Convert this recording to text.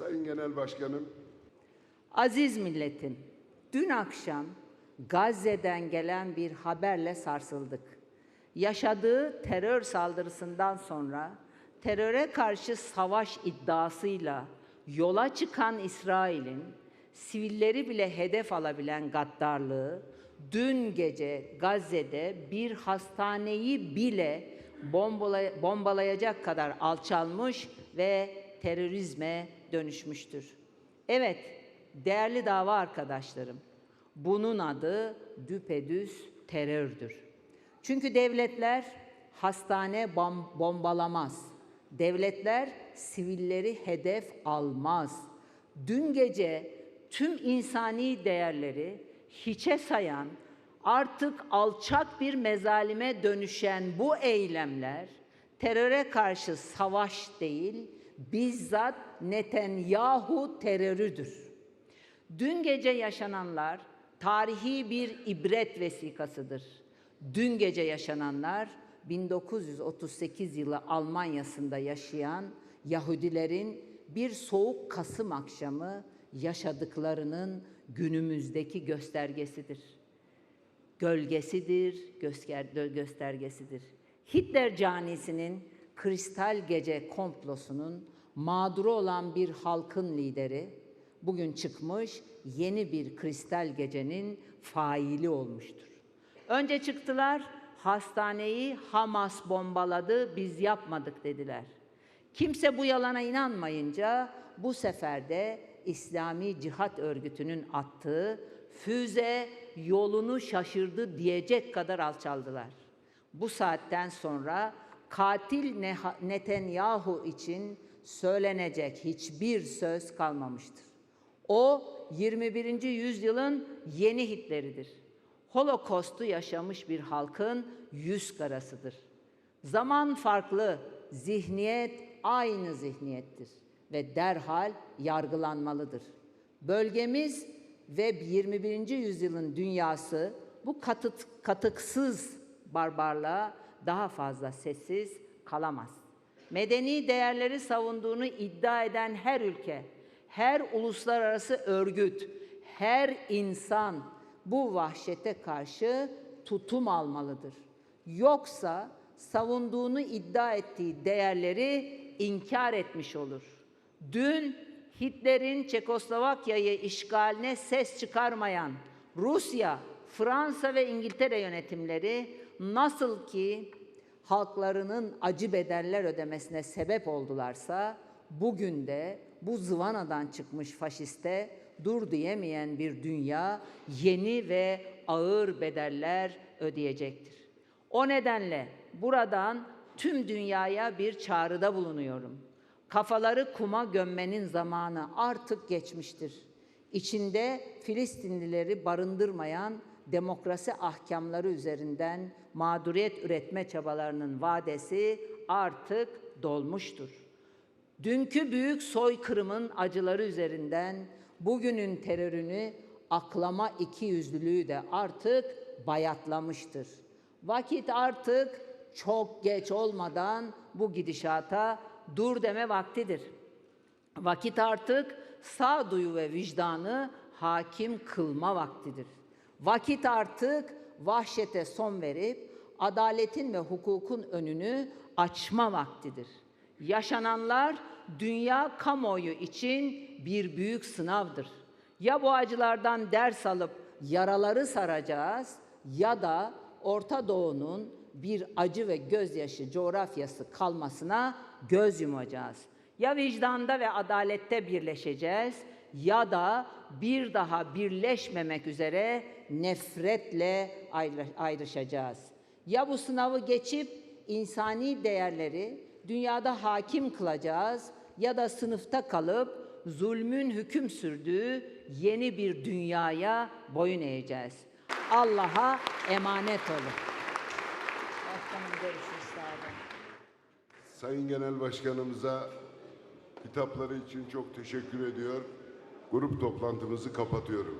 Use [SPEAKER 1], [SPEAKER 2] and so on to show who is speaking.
[SPEAKER 1] Sayın Genel Başkanım,
[SPEAKER 2] Aziz milletim, dün akşam Gazze'den gelen bir haberle sarsıldık. Yaşadığı terör saldırısından sonra teröre karşı savaş iddiasıyla yola çıkan İsrail'in sivilleri bile hedef alabilen gaddarlığı dün gece Gazze'de bir hastaneyi bile bombala- bombalayacak kadar alçalmış ve terörizme dönüşmüştür. Evet, değerli dava arkadaşlarım, bunun adı düpedüz terördür. Çünkü devletler hastane bom- bombalamaz. Devletler sivilleri hedef almaz. Dün gece tüm insani değerleri hiçe sayan, artık alçak bir mezalime dönüşen bu eylemler teröre karşı savaş değil, bizzat Netanyahu terörüdür. Dün gece yaşananlar tarihi bir ibret vesikasıdır. Dün gece yaşananlar 1938 yılı Almanya'sında yaşayan Yahudilerin bir soğuk Kasım akşamı yaşadıklarının günümüzdeki göstergesidir gölgesidir, göster- göstergesidir. Hitler canisinin kristal gece komplosunun mağduru olan bir halkın lideri bugün çıkmış yeni bir kristal gecenin faili olmuştur. Önce çıktılar hastaneyi Hamas bombaladı biz yapmadık dediler. Kimse bu yalana inanmayınca bu sefer de İslami Cihat Örgütü'nün attığı füze yolunu şaşırdı diyecek kadar alçaldılar. Bu saatten sonra katil Netanyahu için söylenecek hiçbir söz kalmamıştır. O 21. yüzyılın yeni Hitler'idir. Holokostu yaşamış bir halkın yüz karasıdır. Zaman farklı, zihniyet aynı zihniyettir ve derhal yargılanmalıdır. Bölgemiz ve 21. yüzyılın dünyası bu katıt, katıksız barbarlığa daha fazla sessiz kalamaz. Medeni değerleri savunduğunu iddia eden her ülke, her uluslararası örgüt, her insan bu vahşete karşı tutum almalıdır. Yoksa savunduğunu iddia ettiği değerleri inkar etmiş olur. Dün Hitler'in Çekoslovakya'yı işgaline ses çıkarmayan Rusya, Fransa ve İngiltere yönetimleri nasıl ki halklarının acı bedeller ödemesine sebep oldularsa bugün de bu zıvanadan çıkmış faşiste dur diyemeyen bir dünya yeni ve ağır bedeller ödeyecektir. O nedenle buradan tüm dünyaya bir çağrıda bulunuyorum. Kafaları kuma gömmenin zamanı artık geçmiştir. İçinde Filistinlileri barındırmayan demokrasi ahkamları üzerinden mağduriyet üretme çabalarının vadesi artık dolmuştur. Dünkü büyük soykırımın acıları üzerinden bugünün terörünü aklama ikiyüzlülüğü de artık bayatlamıştır. Vakit artık çok geç olmadan bu gidişata dur deme vaktidir. Vakit artık sağduyu ve vicdanı hakim kılma vaktidir. Vakit artık vahşete son verip adaletin ve hukukun önünü açma vaktidir. Yaşananlar dünya kamuoyu için bir büyük sınavdır. Ya bu acılardan ders alıp yaraları saracağız ya da Orta Doğu'nun bir acı ve gözyaşı coğrafyası kalmasına göz yumacağız. Ya vicdanda ve adalette birleşeceğiz ya da bir daha birleşmemek üzere nefretle ayrı- ayrışacağız. Ya bu sınavı geçip insani değerleri dünyada hakim kılacağız ya da sınıfta kalıp zulmün hüküm sürdüğü yeni bir dünyaya boyun eğeceğiz. Allah'a emanet olun. Başkanım görüşürüz. Sağ olun.
[SPEAKER 1] Sayın Genel Başkanımıza hitapları için çok teşekkür ediyor. Grup toplantımızı kapatıyorum.